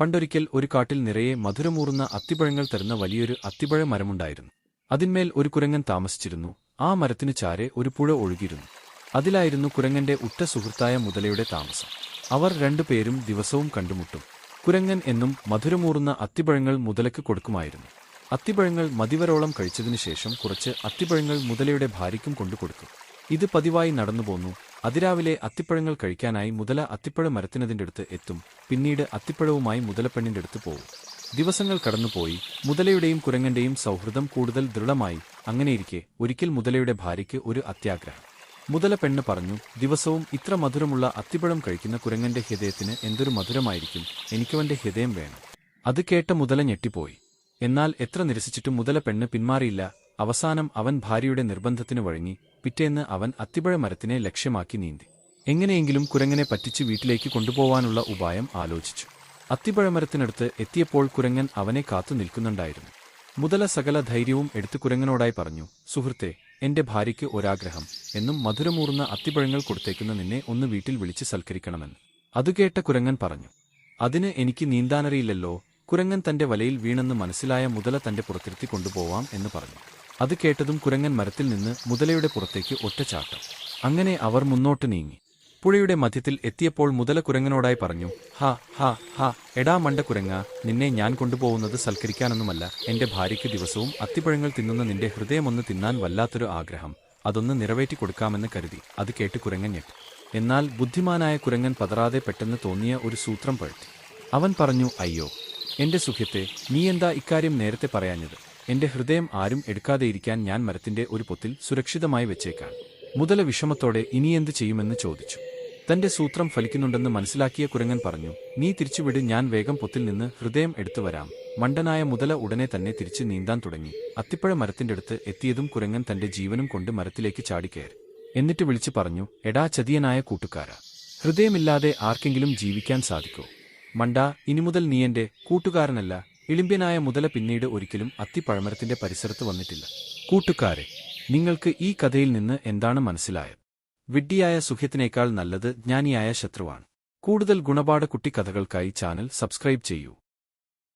പണ്ടൊരിക്കൽ ഒരു കാട്ടിൽ നിറയെ മധുരമൂറുന്ന അത്തിപ്പഴങ്ങൾ തരുന്ന വലിയൊരു അത്തിപ്പഴ മരമുണ്ടായിരുന്നു. അതിന്മേൽ ഒരു കുരങ്ങൻ താമസിച്ചിരുന്നു. ആ മരത്തിനു ചാരെ ഒരു പുഴ ഒഴുകിയിരുന്നു. അതിലായിരുന്നു കുരങ്ങന്റെ ഉറ്റ സുഹൃത്തായ മുതലയുടെ താമസം. അവർ രണ്ടുപേരും ദിവസവും കണ്ടുമുട്ടും. കുരങ്ങൻ എന്നും മധുരമൂറുന്ന അത്തിപ്പഴങ്ങൾ മുതലയ്ക്ക് കൊടുക്കുമായിരുന്നു. അത്തിപ്പഴങ്ങൾ മതിവരോളം കഴിച്ചതിനു ശേഷം കുറച്ച് അത്തിപ്പഴങ്ങൾ മുതലയുടെ ഭാര്യയ്ക്കും കൊണ്ടുകൊടുക്കും ഇത് പതിവായി നടന്നുപോന്നു. അതിരാവിലെ അത്തിപ്പഴങ്ങൾ കഴിക്കാനായി മുതല അത്തിപ്പഴ മരത്തിനതിന്റെ അടുത്ത് എത്തും. പിന്നീട് അത്തിപ്പഴവുമായി മുതലപ്പെണ്ണിന്റെ അടുത്ത് പോകും ദിവസങ്ങൾ കടന്നുപോയി മുതലയുടെയും കുരങ്ങന്റെയും സൗഹൃദം കൂടുതൽ ദൃഢമായി. അങ്ങനെയിരിക്കെ ഒരിക്കൽ മുതലയുടെ ഭാര്യയ്ക്ക് ഒരു അത്യാഗ്രഹം. മുതല പെണ്ണ് പറഞ്ഞു ദിവസവും ഇത്ര മധുരമുള്ള അത്തിപ്പഴം കഴിക്കുന്ന കുരങ്ങന്റെ ഹൃദയത്തിന് എന്തൊരു മധുരമായിരിക്കും. എനിക്കവന്റെ ഹൃദയം വേണം. അത് കേട്ട മുതല ഞെട്ടിപ്പോയി. എന്നാൽ എത്ര നിരസിച്ചിട്ടും മുതല പെണ്ണ് പിന്മാറിയില്ല. അവസാനം അവൻ ഭാര്യയുടെ നിർബന്ധത്തിന് വഴങ്ങി പിറ്റേന്ന് അവൻ അത്തിപ്പഴ മരത്തിനെ ലക്ഷ്യമാക്കി നീന്തി. എങ്ങനെയെങ്കിലും കുരങ്ങനെ പറ്റിച്ച് വീട്ടിലേക്ക് കൊണ്ടുപോവാനുള്ള ഉപായം ആലോചിച്ചു. അത്തിപ്പഴമരത്തിനടുത്ത് എത്തിയപ്പോൾ കുരങ്ങൻ അവനെ കാത്തു നിൽക്കുന്നുണ്ടായിരുന്നു. മുതല സകല ധൈര്യവും എടുത്തു കുരങ്ങനോടായി പറഞ്ഞു സുഹൃത്തെ എന്റെ ഭാര്യയ്ക്ക് ഒരാഗ്രഹം എന്നും മധുരമൂർന്ന അത്തിപ്പഴങ്ങൾ കൊടുത്തേക്കുന്ന നിന്നെ ഒന്ന് വീട്ടിൽ വിളിച്ച് സൽക്കരിക്കണമെന്ന്. അത് കേട്ട കുരങ്ങൻ പറഞ്ഞു അതിന് എനിക്ക് നീന്താനറിയില്ലല്ലോ. കുരങ്ങൻ തന്റെ വലയിൽ വീണെന്ന് മനസ്സിലായ മുതല തന്റെ പുറത്തിരുത്തി കൊണ്ടുപോവാം എന്ന് പറഞ്ഞു. അത് കേട്ടതും കുരങ്ങൻ മരത്തിൽ നിന്ന് മുതലയുടെ പുറത്തേക്ക് ഒറ്റച്ചാട്ടം അങ്ങനെ അവർ മുന്നോട്ട് നീങ്ങി. പുഴയുടെ മധ്യത്തിൽ എത്തിയപ്പോൾ മുതല കുരങ്ങനോടായി പറഞ്ഞു ഹാ ഹാ ഹാ എടാ മണ്ട കുരങ്ങ നിന്നെ ഞാൻ കൊണ്ടുപോകുന്നത് സൽക്കരിക്കാനൊന്നുമല്ല. എന്റെ ഭാര്യയ്ക്ക് ദിവസവും അത്തിപ്പഴങ്ങൾ തിന്നുന്ന നിന്റെ ഹൃദയമൊന്ന് തിന്നാൻ വല്ലാത്തൊരു ആഗ്രഹം. അതൊന്ന് നിറവേറ്റി കൊടുക്കാമെന്ന് കരുതി. അത് കേട്ട് കുരങ്ങൻ ഞെട്ടി. എന്നാൽ ബുദ്ധിമാനായ കുരങ്ങൻ പതറാതെ പെട്ടെന്ന് തോന്നിയ ഒരു സൂത്രം പഴുത്തി. അവൻ പറഞ്ഞു അയ്യോ എന്റെ സുഖ്യത്തെ നീ എന്താ ഇക്കാര്യം നേരത്തെ പറയാഞ്ഞത്? എന്റെ ഹൃദയം ആരും എടുക്കാതെയിരിക്കാൻ ഞാൻ മരത്തിന്റെ ഒരു പൊത്തിൽ സുരക്ഷിതമായി വെച്ചേക്കാം. മുതല വിഷമത്തോടെ ഇനിയെന്ത് ചെയ്യുമെന്ന് ചോദിച്ചു. തന്റെ സൂത്രം ഫലിക്കുന്നുണ്ടെന്ന് മനസ്സിലാക്കിയ കുരങ്ങൻ പറഞ്ഞു നീ തിരിച്ചുവിട് ഞാൻ വേഗം പൊത്തിൽ നിന്ന് ഹൃദയം എടുത്തു വരാം. മണ്ടനായ മുതല ഉടനെ തന്നെ തിരിച്ച് നീന്താൻ തുടങ്ങി. അത്തിപ്പഴ മരത്തിന്റെ അടുത്ത് എത്തിയതും കുരങ്ങൻ തന്റെ ജീവനും കൊണ്ട് മരത്തിലേക്ക് ചാടിക്കയറി. എന്നിട്ട് വിളിച്ചു പറഞ്ഞു എടാ ചതിയനായ കൂട്ടുകാര ഹൃദയമില്ലാതെ ആർക്കെങ്കിലും ജീവിക്കാൻ സാധിക്കോ? മണ്ട ഇനി മുതൽ നീ എന്റെ കൂട്ടുകാരനല്ല ഇളിമ്പ്യനായ മുതല പിന്നീട് ഒരിക്കലും അത്തിപ്പഴമരത്തിന്റെ പരിസരത്ത് വന്നിട്ടില്ല. കൂട്ടുകാരെ നിങ്ങൾക്ക് ഈ കഥയിൽ നിന്ന് എന്താണ് മനസ്സിലായത്? വിഡ്ഢിയായ സുഖ്യത്തിനേക്കാൾ നല്ലത് ജ്ഞാനിയായ ശത്രുവാണ്. കൂടുതൽ ഗുണപാഠ കുട്ടിക്കഥകൾക്കായി ചാനൽ സബ്സ്ക്രൈബ് ചെയ്യൂ.